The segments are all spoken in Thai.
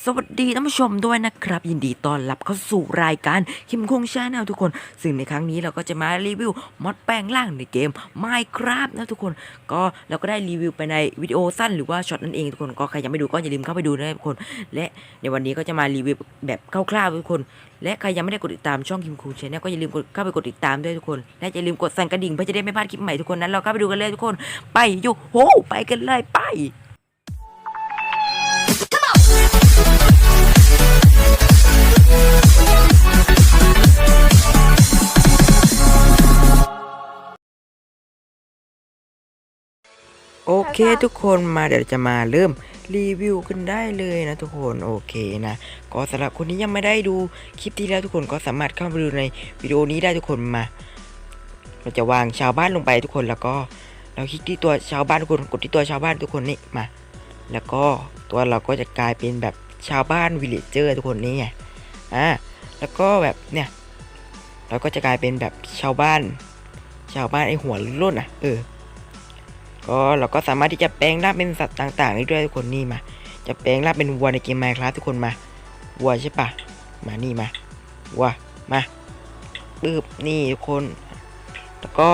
สวัสดีท่านผู้ชมด้วยนะครับ ยินดีต้อนรับเข้าสู่รายการคิมคงชาแนลทุกคน ซึ่งในครั้งนี้เราก็จะมารีวิวมอดแปลงร่างในเกม Minecraft นะทุกคน ก็เราก็ได้รีวิวไปในวิดีโอสั้นหรือว่าช็อตนั่นเองทุกคน ก็ใครยังไม่ดูก็อย่าลืมเข้าไปดูนะทุกคน และในวันนี้ก็จะมารีวิวแบบคร่าวๆทุกคน และใครยังไม่ได้กดติดตามช่องคิมคงชาแนลก็อย่าลืมเข้าไปกดติดตามด้วยทุกคน และอย่าลืมกดสั่นกระดิ่งเพื่อจะได้ไม่พลาดคลิปใหม่ทุกคนนั้นเราเข้าไปดูกันเลยทุกคน ไปโยโหไปกันเลยไป โอเคทุกคนมาเดี๋ยวจะมาเริ่มรีวิวกันได้เลยนะทุกคนโอเคนะก็สำหรับคนที่ยังไม่ได้ดูคลิปที่แล้วทุกคนก็สามารถเข้าไปดูในวิดีโอนี้ได้ทุกคนมาเราจะวางชาวบ้านลงไปทุกคนแล้วก็เราคลิกที่ตัวชาวบ้านทุกคนกดที่ตัวชาวบ้านทุกคนนี่มา แล้วก็ตัวเราก็จะกลายเป็นแบบชาวบ้านวิลเลจเจอร์ทุกคนนี่ไง อ่าแล้วก็แบบเนี่ย เราก็จะกลายเป็นแบบชาวบ้าน ชาวบ้านไอหัวรุ่นอะ เออ ก็เราก็สามารถที่จะแปลงร่างเป็นสัตว์ต่างๆได้ด้วยทุกคนนี่มา จะแปลงร่างเป็นวัวในเกมไมค์ครับทุกคนมา วัวใช่ปะมานี่มาวัวมาปึ๊บนี่ทุกคน แล้วก็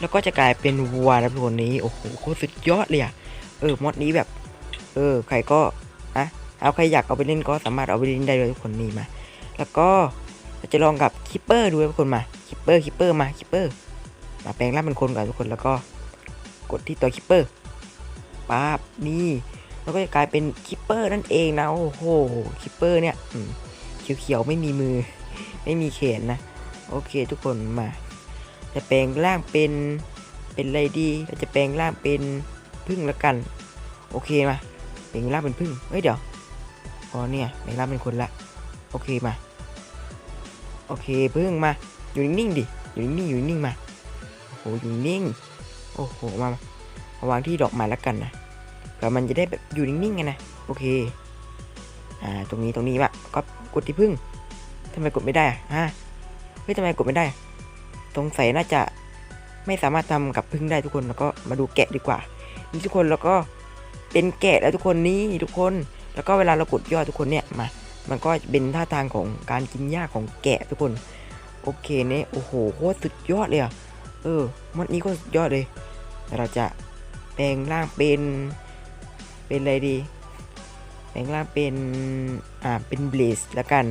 แล้วก็จะกลายเป็นวัวนะทุกคนนี้โอ้โหโคตรสุดยอดเลยอะเออมอดนี้แบบ เออ ใครก็อะเอาใครอยากเอาไปเล่นก็สามารถเอาไปเล่นได้เลยทุกคนนี่มา แล้วก็เราจะลองกับคิปเปอร์ดูทุกคนมาคิปเปอร์คิปเปอร์มาคิปเปอร์มาแปลงร่างเป็นคนก่อนทุกคนแล้วก็กดที่ตัวคิปเปอร์ป๊าบนี่แล้วก็จะกลายเป็นคิปเปอร์นั่นเองนะโอ้โหคิปเปอร์เนี่ยอืเขียวๆไม่มีมือ ไม่มีแขนนะโอเคทุกคนมา จะแปลงร่างเป็นเป็นอะไรดีเราจะแปลงร่างเป็นพึ่งละกัน โอเคมาแปลงร่างเป็นพึ่งเฮ้ยเดี๋ยวอ๋อเนี่ยแปลงร่างเป็นคนละโอเคมา โอเคพึ่งมา อยู่นิ่งๆดิ อยู่นิ่งๆอยู่นิ่งๆมา โอ้โห อยู่นิ่ง โอ้โหมามาวางที่ดอกไม้แล้วกันนะก็มันจะได้แบบอยู่นิ่งๆไงนะ โอเค อ่า ตรงนี้ตรงนี้วะก็กดที่พึ่งทำไมกดไม่ได้อะฮะ เฮ้ยทำไมกดไม่ได้อะสงสัยน่าจะไม่สามารถทำกับพึ่งได้ทุกคน แล้วก็มาดูแกะดีกว่า นี่ทุกคนแล้วก็เป็นแกะแล้วทุกคนนี่ทุกคน แล้วก็เวลาเรากดย่อทุกคนเนี่ย มา มันก็เป็นท่าทางของการกินหญ้าของแกะทุกคน โอเคเนี่ยโอ้โหโคตรสุดยอดเลยอะเออมันนี้ก็สุดยอดเลย เราจะแปลงร่างเป็น เป็นอะไรดี แปลงร่างเป็น อ่า เป็นเบลสแล้วกัน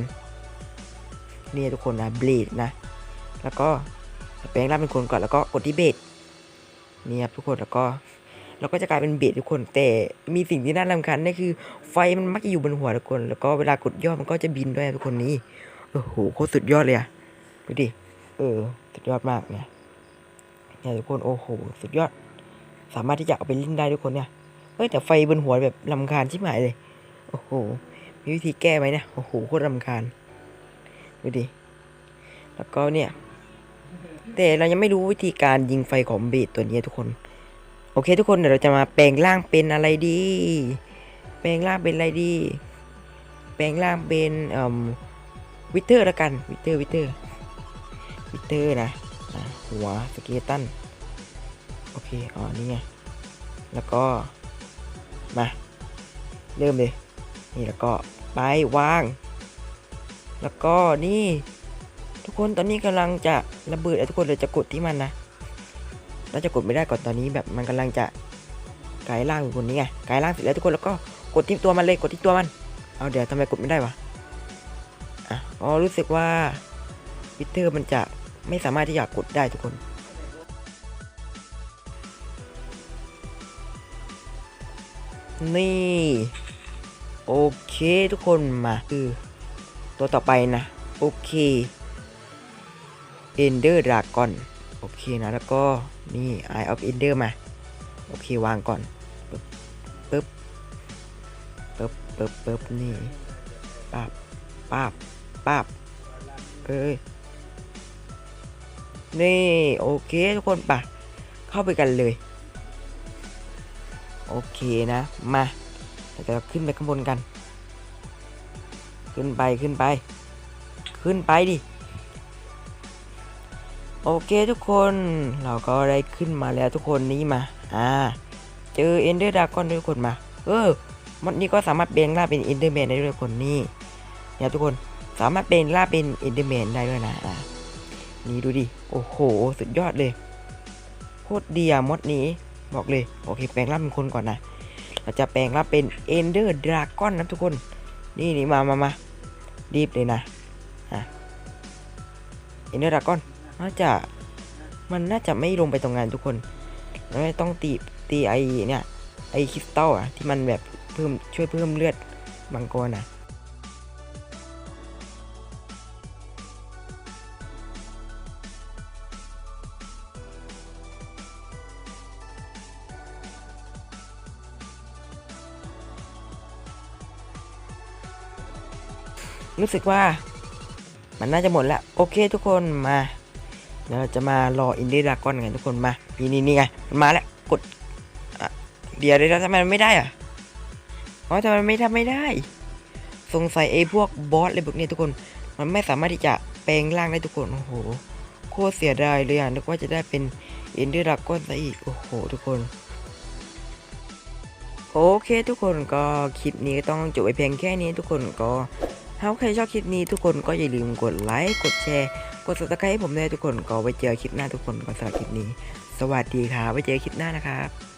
เนี่ยทุกคนนะเบลสนะ แล้วก็แปลงร่างเป็นคนก่อนแล้วก็กดที่เบสนี่ครับทุกคนแล้วก็ เราก็จะกลายเป็นเบสทุกคน แต่มีสิ่งที่น่ารำคาญนั่นคือ ไฟมันมักจะอยู่บนหัวทุกคน แล้วก็เวลากดย่อมันก็จะบินด้วยทุกคนนี้โอ้โหโคตรสุดยอดเลยอะดูดิเออสุดยอดมากเนี่ยเนี่ยทุกคนโอ้โหสุดยอด สามารถที่จะเอาไปเล่นได้ทุกคนเนี่ยเฮ้ยแต่ไฟบนหัวแบบลำคาญชิบหายเลย โอ้โห มีวิธีแก้ไหมเนี่ยโอ้โหโคตรลำคาญดูดิแล้วก็เนี่ย แต่เรายังไม่รู้วิธีการยิงไฟของเบสตัวนี้ทุกคน โอเคทุกคนเดี๋ยวเราจะมาแปลงร่างเป็นอะไรดี แปลงร่างเป็นอะไรดี แปลงร่างเป็นเอ่อวิเตอร์ละกันวิเตอร์วิเตอร์วิเตอร์นะหัวสเกตันโอเคอ๋อนี่ไงแล้วก็มาเริ่มเลยนี่แล้วก็ไปวาง แล้วก็นี่ ทุกคนตอนนี้กำลังจะระเบิดทุกคนเลยจะกดที่มันนะ เราจะกดไม่ได้ก่อนตอนนี้แบบมันกำลังจะกลายร่างอยู่คนนี้ไงกลายร่างเสร็จแล้วทุกคนแล้วก็กดที่ตัวมันเลยกดที่ตัวมันเอาเดี๋ยวทำไมกดไม่ได้วะอะอ๋อรู้สึกว่าวิเตอร์มันจะไม่สามารถที่จะกดได้ทุกคนนี่ โอเคทุกคนมาคือตัวต่อไปนะ โอเค Ender Dragon โอเคนะแล้วก็นี่ Eye of Ender มา โอเควางก่อนปึ๊บปึ๊บปึ๊บปึ๊บปึ๊บนี่ป้าบป้าบป้าบเอ้ยนี่โอเคทุกคนปะเข้าไปกันเลย โอเคนะมาเราขึ้นไปข้างบนกัน ขึ้นไปขึ้นไป ขึ้นไปดิ โอเคทุกคนเราก็ได้ขึ้นมาแล้วทุกคนนี้มาอ่าเจอเอนเดอร์ดากอนทุกคนมา เออมดนี้ก็สามารถเบงล่าเป็นอินเดอร์แมนได้ด้วยคนนี่เนี่ยทุกคนสามารถเบงล่าเป็นอินเดอร์แมนได้ด้วยนะอะนี่ดูดิโอ้โหสุดยอดเลยโคตรดีอะมดนี้บอกเลยโอเคแปลงร่างเป็นคนก่อนนะเราจะแปลงร่างเป็นเอนเดอร์ดราก้อนนะทุกคน นี่นี่มามามารีบเลยนะอะเอนเดอร์ดราก้อน น่าจะมันน่าจะไม่ลงไปตรงงานทุกคนเราไม่ต้องตีตีไอเนี่ยไอคริสตัลอะที่มันแบบเพิ่มช่วยเพิ่มเลือดมังกรอะรู้สึกว่ามันน่าจะหมดแล้ว โอเคทุกคนมา เดี๋ยวเราจะมารออินเดียดากอนกันทุกคนมานี่นี่นี่ไงมันมาแล้วกดเดี๋ยวเดี๋ยวทำไมมันไม่ได้อะอ๋อทำไมมันไม่ทำไม่ได้ สงสัยไอ้พวกบอสอะไรพวกนี้ทุกคน มันไม่สามารถที่จะแปลงร่างได้ทุกคนโอ้โหโคตรเสียดายเลยอะนึกว่าจะได้เป็นเอนเดอร์ดากอนซะอีกโอ้โห ทุกคนโอเคทุกคนก็คลิปนี้ก็ต้องจบไปเพียงแค่นี้ทุกคนก็ ถ้าใครชอบคลิปนี้ทุกคนก็อย่าลืมกดไลค์ กดแชร์ กด subscribe ให้ผมด้วยทุกคน ก็ไว้เจอคลิปหน้าทุกคนก็สำหรับคลิปนี้ สวัสดีครับไว้เจอคลิปหน้านะครับ